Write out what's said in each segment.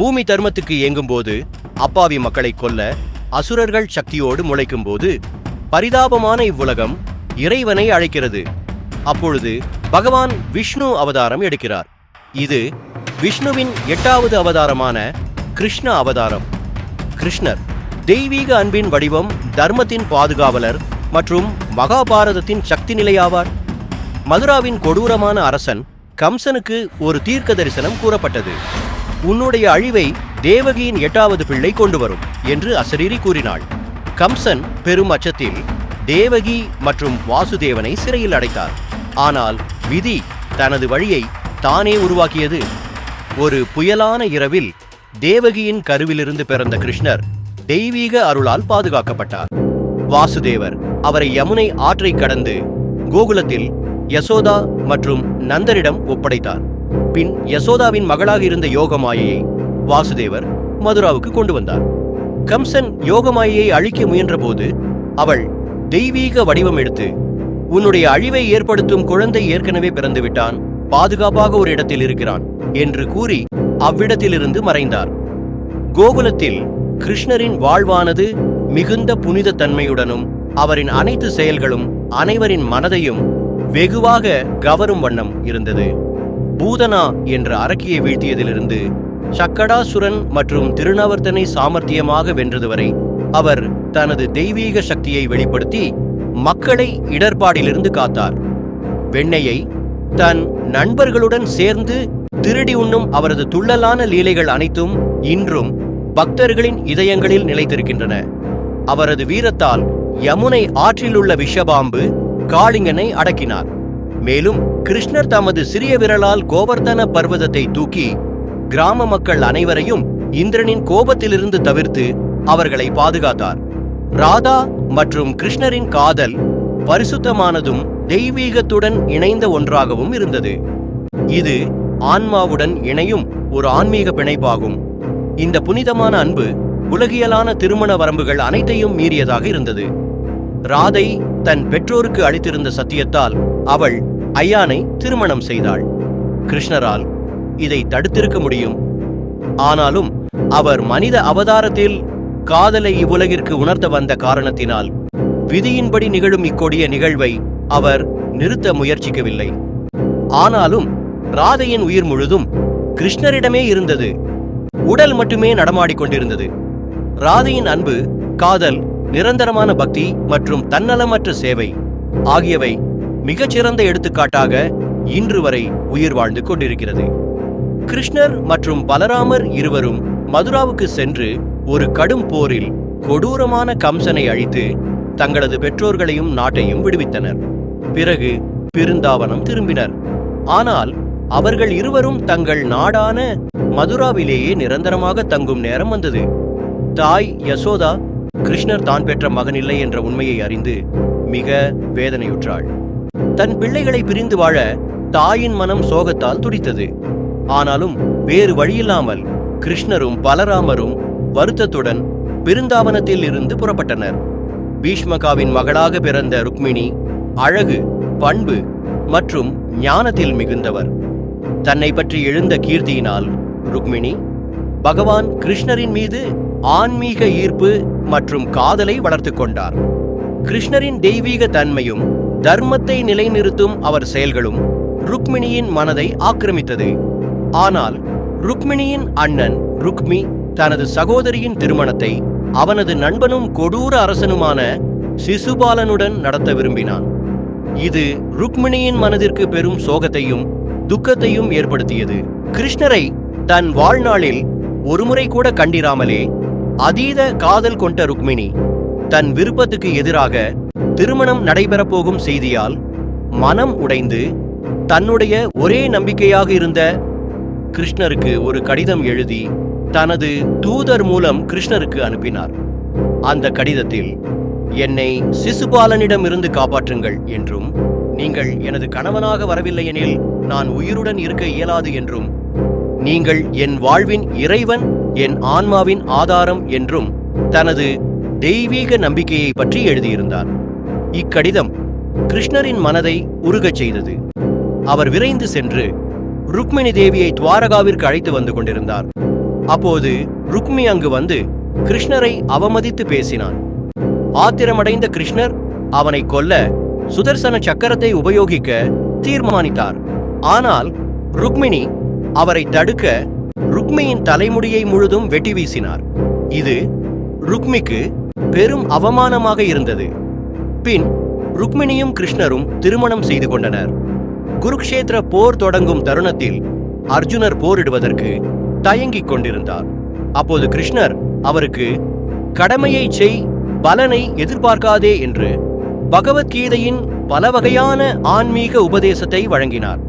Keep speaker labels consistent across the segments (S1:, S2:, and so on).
S1: பூமி தர்மத்துக்கு இயங்கும்போது அப்பாவி மக்களை கொல்ல அசுரர்கள் சக்தியோடு முளைக்கும் போது பரிதாபமான இவ்வுலகம் இறைவனை அழைக்கிறது. அப்பொழுது பகவான் விஷ்ணு அவதாரம் எடுக்கிறார். இது விஷ்ணுவின் எட்டாவது அவதாரமான கிருஷ்ண அவதாரம். கிருஷ்ணர் தெய்வீக அன்பின் வடிவம் தர்மத்தின் பாதுகாவலர் மற்றும் மகாபாரதத்தின் சக்தி நிலையாவார். மதுராவின் கொடூரமான அரசன் கம்சனுக்கு ஒரு தீர்க்க தரிசனம் கூறப்பட்டது. உன்னுடைய அழிவை தேவகியின் எட்டாவது பிள்ளை கொண்டு வரும் என்று அசரீரி கூறினாள். கம்சன் பெரும் அச்சத்தில் தேவகி மற்றும் வாசுதேவனை சிறையில் அடைத்தார். ஆனால் விதி தனது வழியை தானே உருவாக்கியது. ஒரு புயலான இரவில் தேவகியின் கருவிலிருந்து பிறந்த கிருஷ்ணர் தெய்வீக அருளால் பாதுகாக்கப்பட்டார். வாசுதேவர் அவரை யமுனை ஆற்றை கடந்து கோகுலத்தில் யசோதா மற்றும் நந்தரிடம் ஒப்படைத்தார். பின் யசோதாவின் மகளாக இருந்த யோகமாயையை வாசுதேவர் மதுராவுக்கு கொண்டு வந்தார். கம்சன் யோகமாயையை அழிக்க முயன்றபோது அவள் தெய்வீக வடிவம் எடுத்து உன்னுடைய அழிவை ஏற்படுத்தும் குழந்தை ஏற்கனவே பிறந்துவிட்டான் பாதுகாப்பாக ஒரு இடத்தில் இருக்கிறான் என்று கூறி அவ்விடத்திலிருந்து மறைந்தார். கோகுலத்தில் கிருஷ்ணரின் வாழ்வானது மிகுந்த புனித தன்மையுடனும் அவரின் அனைத்து செயல்களும் அனைவரின் மனதையும் வெகுவாக கவரும் வண்ணம் இருந்தது. பூதனா என்ற அரக்கியை வீழ்த்தியதிலிருந்து சக்கடாசுரன் மற்றும் திருநவர்த்தனை சாமர்த்தியமாக வென்றது வரை அவர் தனது தெய்வீக சக்தியை வெளிப்படுத்தி மக்களை இடர்பாடிலிருந்து காத்தார். வெண்ணையை தன் நண்பர்களுடன் சேர்ந்து திருடி உண்ணும் அவரது துள்ளலான லீலைகள் அனைத்தும் இன்றும் பக்தர்களின் இதயங்களில் நிலைத்திருக்கின்றன. அவரது வீரத்தால் யமுனை ஆற்றிலுள்ள விஷபாம்பு காளிங்கனை அடக்கினார். மேலும் கிருஷ்ணர் தமது சிறிய விரலால் கோவர்தன பர்வதத்தை தூக்கி கிராம மக்கள் அனைவரையும் இந்திரனின் கோபத்திலிருந்து தவிர்த்து அவர்களை பாதுகாத்தார். ராதா மற்றும் கிருஷ்ணரின் காதல் பரிசுத்தமானதும் தெய்வீகத்துடன் இணைந்த ஒன்றாகவும் இருந்தது. இது ஆன்மாவுடன் இணையும் ஒரு ஆன்மீக பிணைப்பாகும். இந்த புனிதமான அன்பு உலகியலான திருமண வரம்புகள் அனைத்தையும் மீறியதாக இருந்தது. ராதை தன் பெற்றோருக்கு அளித்திருந்த சத்தியத்தால் அவள் ஐயானை திருமணம் செய்தாள். கிருஷ்ணரால் இதை தடுத்திருக்க முடியும். ஆனாலும் அவர் மனித அவதாரத்தில் காதலை இவ்வுலகிற்கு உணர்த்த வந்த காரணத்தினால் விதியின்படி நிகழும் இக்கொடிய நிகழ்வை அவர் நிறுத்த முயற்சிக்கவில்லை. ஆனாலும் ராதையின் உயிர் முழுதும் கிருஷ்ணரிடமே இருந்தது. உடல் மட்டுமே நடமாடிக் கொண்டிருந்தது. ராதையின் அன்பு காதல் நிரந்தரமான பக்தி மற்றும் தன்னலமற்ற சேவை ஆகியவை மிகச்சிறந்த எடுத்துக்காட்டாக இன்று வரை உயிர் வாழ்ந்து கொண்டிருக்கிறது. கிருஷ்ணர் மற்றும் பலராமர் இருவரும் மதுராவுக்கு சென்று ஒரு கடும் போரில் கொடூரமான கம்சனை அழித்து தங்களது பெற்றோர்களையும் நாட்டையும் விடுவித்தனர். பிறகு பிருந்தாவனம் திரும்பினர். ஆனால் அவர்கள் இருவரும் தங்கள் நாடான மதுராவிலேயே நிரந்தரமாக தங்கும் நேரம் வந்தது. தாய் யசோதா கிருஷ்ணர் தான் பெற்ற மகன் இல்லை என்ற உண்மையை அறிந்து மிக வேதனையுற்றாள். தன் பிள்ளைகளை பிரிந்து வாழ தாயின் மனம் சோகத்தால் துடித்தது. ஆனாலும் வேறு வழியில்லாமல் கிருஷ்ணரும் பலராமரும் வருத்தத்துடன் பிருந்தாவனத்தில் இருந்து புறப்பட்டனர். பீஷ்மகாவின் மகளாக பிறந்த ருக்மிணி அழகு பண்பு மற்றும் ஞானத்தில் மிகுந்தவர். தன்னை பற்றி எழுந்த கீர்த்தியினால் ருக்மிணி பகவான் கிருஷ்ணரின் மீது ஆன்மீக ஈர்ப்பு மற்றும் காதலை வளர்த்து கொண்டார். கிருஷ்ணரின் தெய்வீக தன்மையும் தர்மத்தை நிலைநிறுத்தும் அவர் செயல்களும் ருக்மிணியின் மனதை ஆக்கிரமித்தது. ஆனால் ருக்மிணியின் அண்ணன் ருக்மி தனது சகோதரியின் திருமணத்தை அவனது நண்பனும் கொடூர அரசனுமான சிசுபாலனுடன் நடத்த விரும்பினான். இது ருக்மிணியின் மனதிற்கு பெரும் சோகத்தையும் துக்கத்தையும் ஏற்படுத்தியது. கிருஷ்ணரை தன் வாழ்நாளில் ஒருமுறை கூட கண்டிராமலே அதீத காதல் கொண்ட ருக்மிணி தன் விருப்பத்துக்கு எதிராக திருமணம் நடைபெறப் போகும் செய்தியால் மனம் உடைந்து தன்னுடைய ஒரே நம்பிக்கையாக இருந்த கிருஷ்ணருக்கு ஒரு கடிதம் எழுதி தனது தூதர் மூலம் கிருஷ்ணருக்கு அனுப்பினார். அந்த கடிதத்தில் என்னை சிசுபாலனிடமிருந்து காப்பாற்றுங்கள் என்றும் நீங்கள் எனது கணவனாக வரவில்லையெனில் நான் உயிருடன் இருக்க இயலாது என்றும் நீங்கள் என் வாழ்வின் இறைவன் என் ஆன்மாவின் ஆதாரம் என்றும் தனது தெய்வீக நம்பிக்கையை பற்றி எழுதியிருந்தார். இக்கடிதம் கிருஷ்ணரின் மனதை உருகச் செய்தது. அவர் விரைந்து சென்று ருக்மிணி தேவியை துவாரகாவிற்கு அழைத்து வந்து கொண்டிருந்தார். அப்போது ருக்மி அங்கு வந்து கிருஷ்ணரை அவமதித்து பேசினான். ஆத்திரமடைந்த கிருஷ்ணர் அவனை கொல்ல சுதர்சன சக்கரத்தை உபயோகிக்க தீர்மானித்தார். ஆனால் ருக்மிணி அவரை தடுக்க ருக்மியின் தலைமுடியை முழுதும் வெட்டி வீசினார். இது ருக்மிக்கு பெரும் அவமானமாக இருந்தது. பின் ருக்மிணியும் கிருஷ்ணரும் திருமணம் செய்து கொண்டனர். குருக்ஷேத்திர போர் தொடங்கும் தருணத்தில் அர்ஜுனர் போரிடுவதற்கு தயங்கிக் கொண்டிருந்தார். அப்போது கிருஷ்ணர் அவருக்கு கடமையை செய் பலனை எதிர்பார்க்காதே என்று பகவத்கீதையின் பல வகையான ஆன்மீக உபதேசத்தை வழங்கினார்.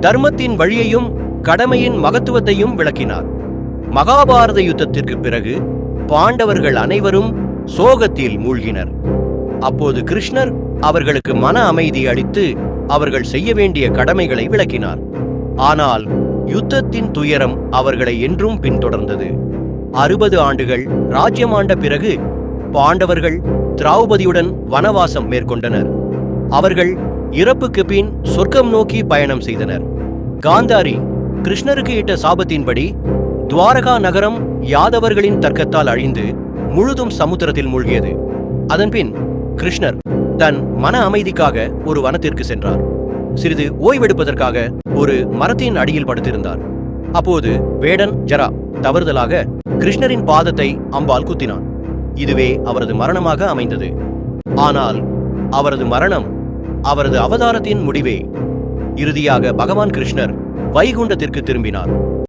S1: தர்மத்தின் வழியையும் கடமையின் மகத்துவத்தையும் விளக்கினார். மகாபாரத யுத்தத்திற்கு பிறகு பாண்டவர்கள் அனைவரும் சோகத்தில் மூழ்கினர். அப்போது கிருஷ்ணர் அவர்களுக்கு மன அமைதி அளித்து அவர்கள் செய்ய வேண்டிய கடமைகளை விளக்கினார். ஆனால் யுத்தத்தின் துயரம் அவர்களை என்றும் பின்தொடர்ந்தது. அறுபது ஆண்டுகள் ராஜ்யமாண்ட பிறகு பாண்டவர்கள் திரௌபதியுடன் வனவாசம் மேற்கொண்டனர். அவர்கள் இறப்புக்கு பின் சொர்க்கம் நோக்கி பயணம் செய்தனர். காந்தாரி கிருஷ்ணருக்கு இட்ட சாபத்தின்படி துவாரகா நகரம் யாதவர்களின் தர்க்கத்தால் அழிந்து முழுதும் சமுத்திரத்தில் மூழ்கியது. அதன்பின் கிருஷ்ணர் தன் மன அமைதிக்காக ஒரு வனத்திற்கு சென்றார். சிறிது ஓய்வெடுப்பதற்காக ஒரு மரத்தின் அடியில் படுத்திருந்தார். அப்போது வேடன் ஜரா தவறுதலாக கிருஷ்ணரின் பாதத்தை அம்பால் குத்தினான். இதுவே அவரது மரணமாக அமைந்தது. ஆனால் அவரது மரணம் அவரது அவதாரத்தின் முடிவே. இறுதியாக பகவான் கிருஷ்ணர் வைகுண்டத்திற்கு திரும்பினார்.